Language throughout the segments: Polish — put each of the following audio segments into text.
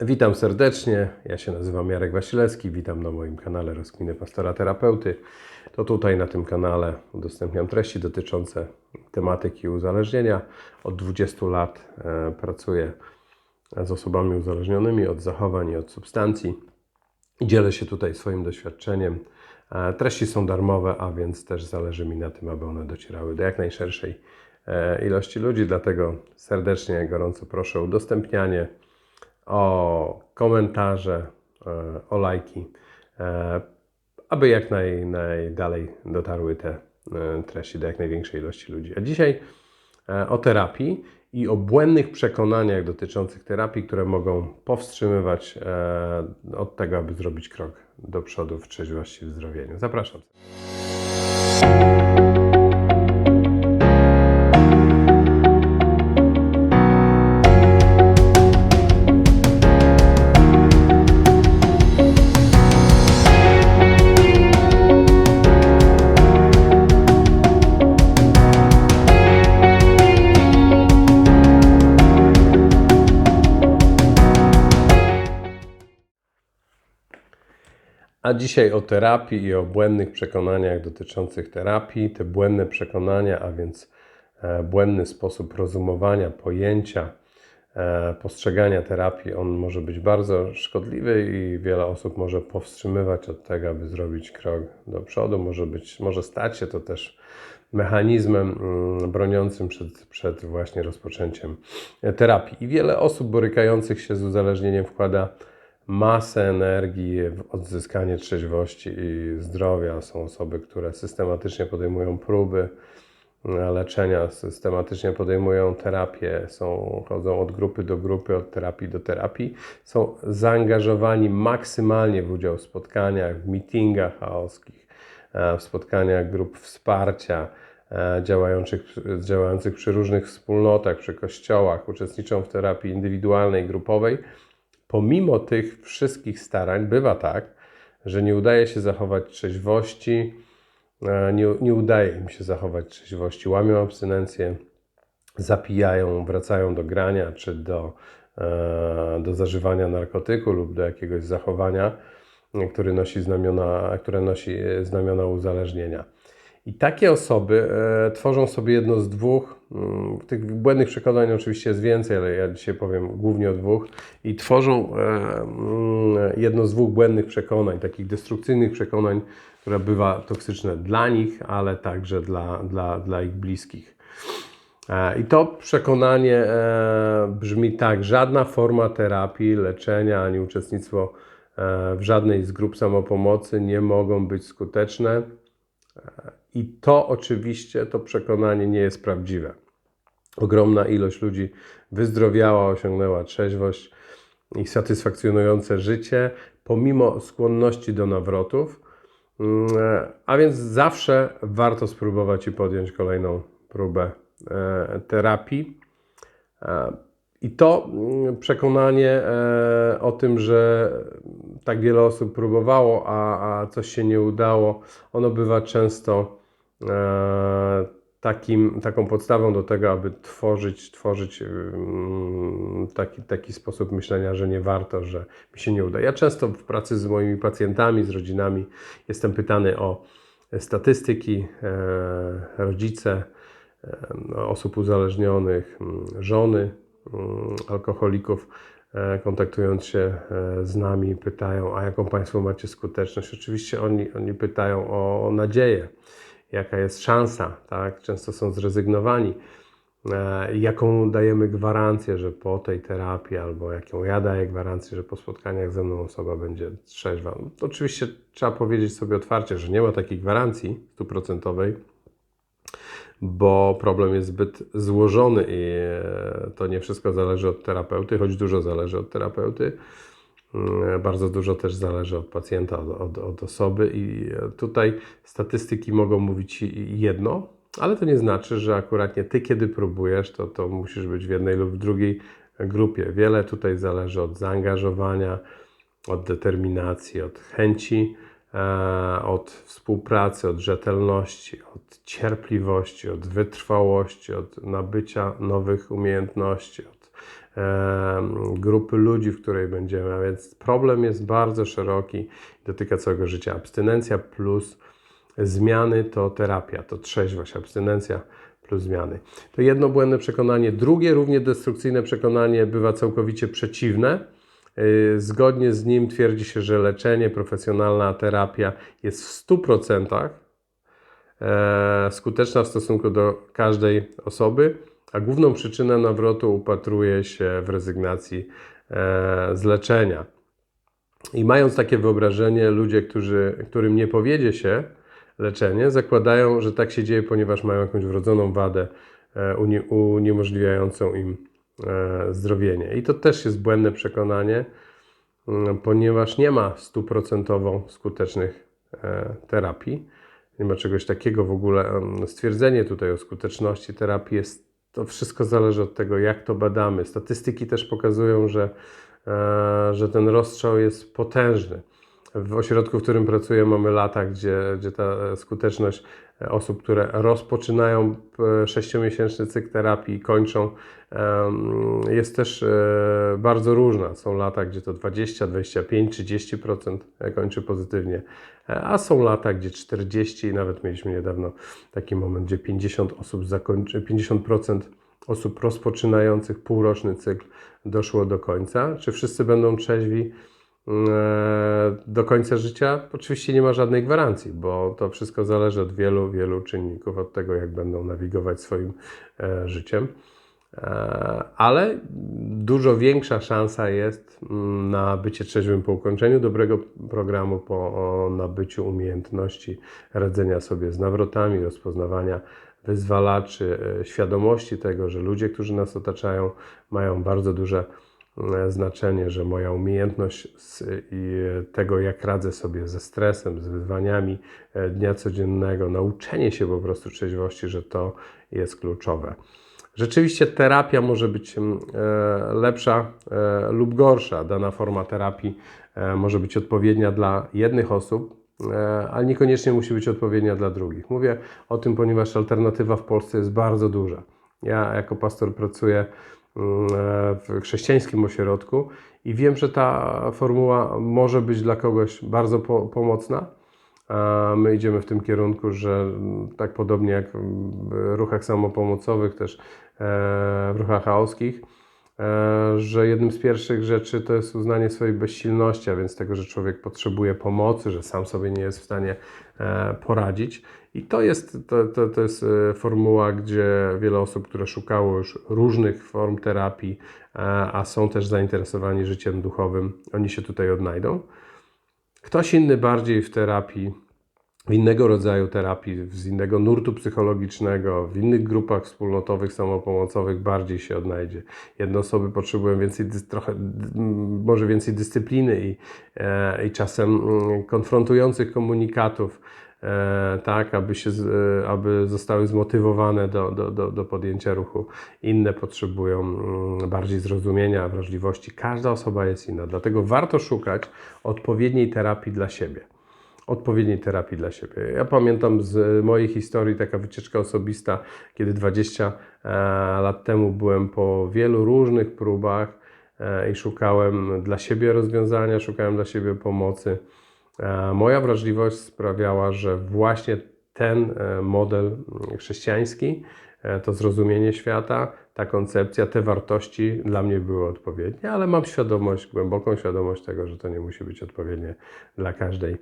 Witam serdecznie, ja się nazywam Jarek Wasilewski, witam na moim kanale Rozkminy Pastora Terapeuty. To tutaj na tym kanale udostępniam treści dotyczące tematyki uzależnienia. Od 20 lat e, pracuję z osobami uzależnionymi od zachowań i od substancji. Dzielę się tutaj swoim doświadczeniem. E, Treści są darmowe, a więc też zależy mi na tym, aby one docierały do jak najszerszej e, ilości ludzi. Dlatego serdecznie, gorąco proszę o udostępnianie, o komentarze, e, o lajki, e, aby jak naj, najdalej dotarły te e, treści do jak największej ilości ludzi. A dzisiaj o terapii i o błędnych przekonaniach dotyczących terapii, które mogą powstrzymywać od tego, aby zrobić krok do przodu w trzeźwości w zdrowieniu. Zapraszam. A dzisiaj o terapii i o błędnych przekonaniach dotyczących terapii. Te błędne przekonania, a więc e, błędny sposób rozumowania pojęcia, e, postrzegania terapii, on może być bardzo szkodliwy i wiele osób może powstrzymywać od tego, aby zrobić krok do przodu. Może, być, może stać się to też mechanizmem mm, broniącym przed, przed właśnie rozpoczęciem terapii. I wiele osób borykających się z uzależnieniem wkłada masę energii w odzyskanie trzeźwości i zdrowia. Są osoby, które systematycznie podejmują próby e, leczenia, systematycznie podejmują terapię, są, chodzą od grupy do grupy, od terapii do terapii, są zaangażowani maksymalnie w udział w spotkaniach, w meetingach chaoskich, e, w spotkaniach grup wsparcia, e, działających, działających przy różnych wspólnotach, przy kościołach, uczestniczą w terapii indywidualnej, grupowej pomimo tych wszystkich starań bywa tak, że nie udaje się zachować trzeźwości, e, nie, nie udaje im się zachować trzeźwości, łamią abstynencję, zapijają, wracają do grania czy do, e, do zażywania narkotyku lub do jakiegoś zachowania, który nosi znamiona, które nosi znamiona uzależnienia. I takie osoby e, tworzą sobie jedno z dwóch, mm, tych błędnych przekonań oczywiście jest więcej, ale ja dzisiaj powiem głównie o dwóch, i tworzą e, mm, jedno z dwóch błędnych przekonań, takich destrukcyjnych przekonań, które bywa toksyczne dla nich, ale także dla, dla, dla ich bliskich. E, I to przekonanie brzmi tak: żadna forma terapii, leczenia ani uczestnictwo w żadnej z grup samopomocy nie mogą być skuteczne. I to oczywiście, to przekonanie nie jest prawdziwe. Ogromna ilość ludzi wyzdrowiała, osiągnęła trzeźwość i satysfakcjonujące życie, pomimo skłonności do nawrotów. Mm, A więc zawsze warto spróbować i podjąć kolejną próbę e, terapii. E, I to mm, przekonanie e, o tym, że tak wiele osób próbowało, a, a coś się nie udało, ono bywa często takim, taką podstawą do tego, aby tworzyć, tworzyć mm, taki, taki sposób myślenia, że nie warto, że mi się nie uda. Ja często w pracy z moimi pacjentami, z rodzinami jestem pytany o statystyki, e, rodzice e, osób uzależnionych, żony mm, alkoholików e, kontaktując się e, z nami, pytają, a jaką Państwo macie skuteczność? Oczywiście oni, oni pytają o nadzieję, jaka jest szansa, tak? Często są zrezygnowani. E, Jaką dajemy gwarancję, że po tej terapii, albo jaką ja daję gwarancję, że po spotkaniach ze mną osoba będzie trzeźwa. No, oczywiście trzeba powiedzieć sobie otwarcie, że nie ma takiej gwarancji stuprocentowej, bo problem jest zbyt złożony i e, to nie wszystko zależy od terapeuty, choć dużo zależy od terapeuty. Mm, Bardzo dużo też zależy od pacjenta, od, od, osoby, i e, tutaj statystyki mogą mówić jedno, ale to nie znaczy, że akurat nie ty, kiedy próbujesz, to, to musisz być w jednej lub w drugiej grupie. Wiele tutaj zależy od zaangażowania, od determinacji, od chęci, e, od współpracy, od rzetelności, od cierpliwości, od wytrwałości, od nabycia nowych umiejętności, grupy ludzi, w której będziemy, a więc problem jest bardzo szeroki, dotyka całego życia. Abstynencja plus zmiany to terapia, to trzeźwość, abstynencja plus zmiany. To jedno błędne przekonanie. Drugie, równie destrukcyjne przekonanie bywa całkowicie przeciwne. Yy, zgodnie z nim twierdzi się, że leczenie, profesjonalna terapia jest w 100% e, skuteczna w stosunku do każdej osoby, a główną przyczynę nawrotu upatruje się w rezygnacji e, z leczenia. I mając takie wyobrażenie, ludzie, którzy, którym nie powiedzie się, leczenie, zakładają, że tak się dzieje, ponieważ mają jakąś wrodzoną wadę e, uniemożliwiającą im e, zdrowienie. I to też jest błędne przekonanie, mm, ponieważ nie ma stuprocentowo skutecznych terapii. Nie ma czegoś takiego w ogóle. Stwierdzenie tutaj o skuteczności terapii jest, to wszystko zależy od tego, jak to badamy. Statystyki też pokazują, że, że ten rozstrzał jest potężny. W ośrodku, w którym pracuję, mamy lata, gdzie, gdzie ta skuteczność osób, które rozpoczynają e, sześciomiesięczny cykl terapii i kończą, jest też e, bardzo różna. Są lata, gdzie to 20, 25, 30% kończy pozytywnie, a są lata, gdzie 40, nawet mieliśmy niedawno taki moment, gdzie 50 osób zakończy, 50% osób rozpoczynających półroczny cykl doszło do końca. Czy wszyscy będą trzeźwi? E, do końca życia, oczywiście nie ma żadnej gwarancji, bo to wszystko zależy od wielu, wielu czynników, od tego, jak będą nawigować swoim e, życiem. E, ale dużo większa szansa jest mm, na bycie trzeźwym po ukończeniu dobrego programu, po nabyciu umiejętności radzenia sobie z nawrotami, rozpoznawania wyzwalaczy, świadomości tego, że ludzie, którzy nas otaczają, mają bardzo duże znaczenie, że moja umiejętność tego, jak radzę sobie ze stresem, z wyzwaniami e, dnia codziennego, nauczenie się po prostu trzeźwości, że to jest kluczowe. Rzeczywiście terapia może być e, lepsza lub gorsza. Dana forma terapii może być odpowiednia dla jednych osób, ale niekoniecznie musi być odpowiednia dla drugich. Mówię o tym, ponieważ alternatywa w Polsce jest bardzo duża. Ja jako pastor pracuję w chrześcijańskim ośrodku i wiem, że ta formuła może być dla kogoś bardzo po, pomocna. My idziemy w tym kierunku, że tak podobnie jak w ruchach samopomocowych, też e, w ruchach chaoskich, e, że jednym z pierwszych rzeczy to jest uznanie swojej bezsilności, a więc tego, że człowiek potrzebuje pomocy, że sam sobie nie jest w stanie e, poradzić. I to jest, to, to, to jest e, formuła, gdzie wiele osób, które szukało już różnych form terapii, e, a są też zainteresowani życiem duchowym, oni się tutaj odnajdą. Ktoś inny bardziej w terapii, innego rodzaju terapii, z innego nurtu psychologicznego, w innych grupach wspólnotowych, samopomocowych bardziej się odnajdzie. Jedne osoby potrzebują więcej, trochę, może więcej dyscypliny i, e, i czasem mm, konfrontujących komunikatów, E, tak, aby, się, e, aby zostały zmotywowane do, do, do, do podjęcia ruchu. Inne potrzebują mm, bardziej zrozumienia, wrażliwości. Każda osoba jest inna, dlatego warto szukać odpowiedniej terapii dla siebie. Odpowiedniej terapii dla siebie. Ja pamiętam z mojej historii taka wycieczka osobista, kiedy 20 e, lat temu byłem po wielu różnych próbach i szukałem dla siebie rozwiązania, szukałem dla siebie pomocy. E, moja wrażliwość sprawiała, że właśnie ten e, model mm, chrześcijański, e, to zrozumienie świata, ta koncepcja, te wartości dla mnie były odpowiednie, ale mam świadomość, głęboką świadomość tego, że to nie musi być odpowiednie dla każdej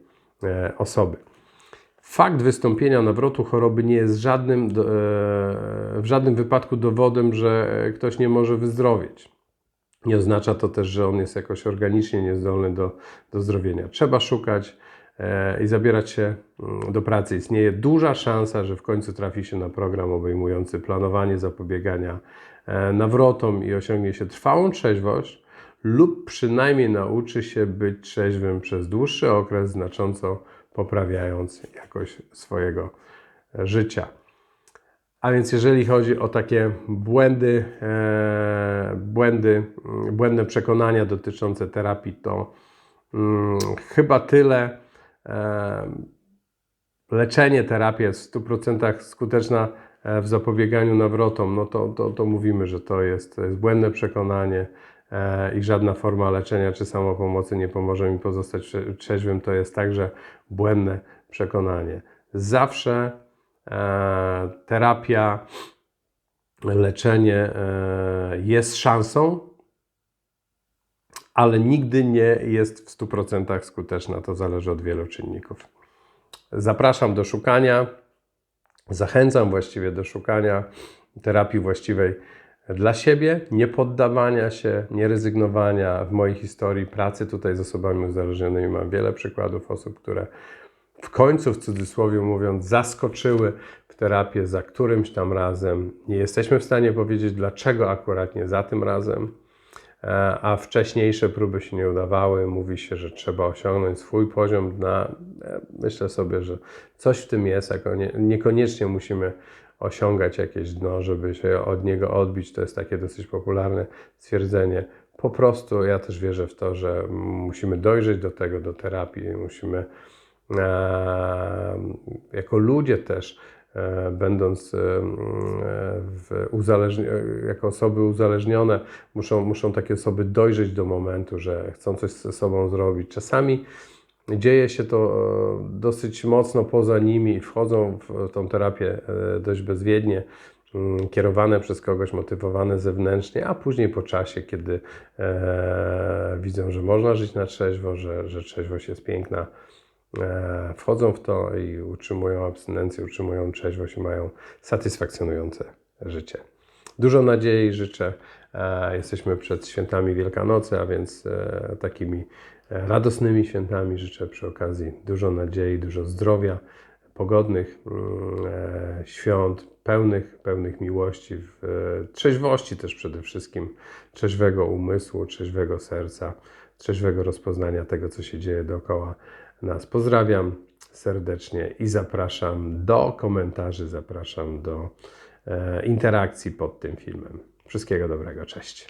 osoby. Fakt wystąpienia nawrotu choroby nie jest żadnym, w żadnym wypadku dowodem, że ktoś nie może wyzdrowieć. Nie oznacza to też, że on jest jakoś organicznie niezdolny do, do zdrowienia. Trzeba szukać e, i zabierać się mm, do pracy. Istnieje duża szansa, że w końcu trafi się na program obejmujący planowanie zapobiegania e, nawrotom i osiągnie się trwałą trzeźwość lub przynajmniej nauczy się być trzeźwym przez dłuższy okres, znacząco poprawiając jakość swojego życia. A więc jeżeli chodzi o takie błędy, e, błędy, mm, błędne przekonania dotyczące terapii, to mm, chyba tyle. E, leczenie, terapia jest w 100% skuteczna e, w zapobieganiu nawrotom, no to, to, to mówimy, że to jest, to jest błędne przekonanie e, i żadna forma leczenia czy samopomocy nie pomoże mi pozostać trze- trzeźwym. To jest także błędne przekonanie. Zawsze e, terapia, leczenie e, jest szansą, ale nigdy nie jest w 100% skuteczna. To zależy od wielu czynników. Zapraszam do szukania, zachęcam właściwie do szukania terapii właściwej dla siebie, nie poddawania się, nie rezygnowania. W mojej historii pracy tutaj z osobami uzależnionymi mam wiele przykładów osób, które w końcu, w cudzysłowie mówiąc, zaskoczyły w terapię za którymś tam razem. Nie jesteśmy w stanie powiedzieć, dlaczego akurat nie za tym razem, e, a wcześniejsze próby się nie udawały. Mówi się, że trzeba osiągnąć swój poziom dna. E, Myślę sobie, że coś w tym jest, niekoniecznie musimy osiągać jakieś dno, żeby się od niego odbić. To jest takie dosyć popularne stwierdzenie. Po prostu ja też wierzę w to, że musimy dojrzeć do tego, do terapii, musimy e, jako ludzie też, e, będąc e, jako osoby uzależnione, muszą, muszą takie osoby dojrzeć do momentu, że chcą coś ze sobą zrobić. Czasami dzieje się to e, dosyć mocno poza nimi wchodzą w tą terapię e, dość bezwiednie, mm, kierowane przez kogoś, motywowane zewnętrznie, a później po czasie, kiedy e, widzą, że można żyć na trzeźwo, że, że trzeźwość jest piękna, wchodzą w to i utrzymują abstynencję, utrzymują trzeźwość i mają satysfakcjonujące życie. Dużo nadziei życzę. E, Jesteśmy przed świętami Wielkanocy, a więc e, takimi e, radosnymi świętami życzę przy okazji dużo nadziei, dużo zdrowia, pogodnych mm, świąt, pełnych, pełnych miłości, trzeźwości też przede wszystkim, trzeźwego umysłu, trzeźwego serca, trzeźwego rozpoznania tego, co się dzieje dookoła nas. Pozdrawiam serdecznie i zapraszam do komentarzy, zapraszam do interakcji pod tym filmem. Wszystkiego dobrego, cześć.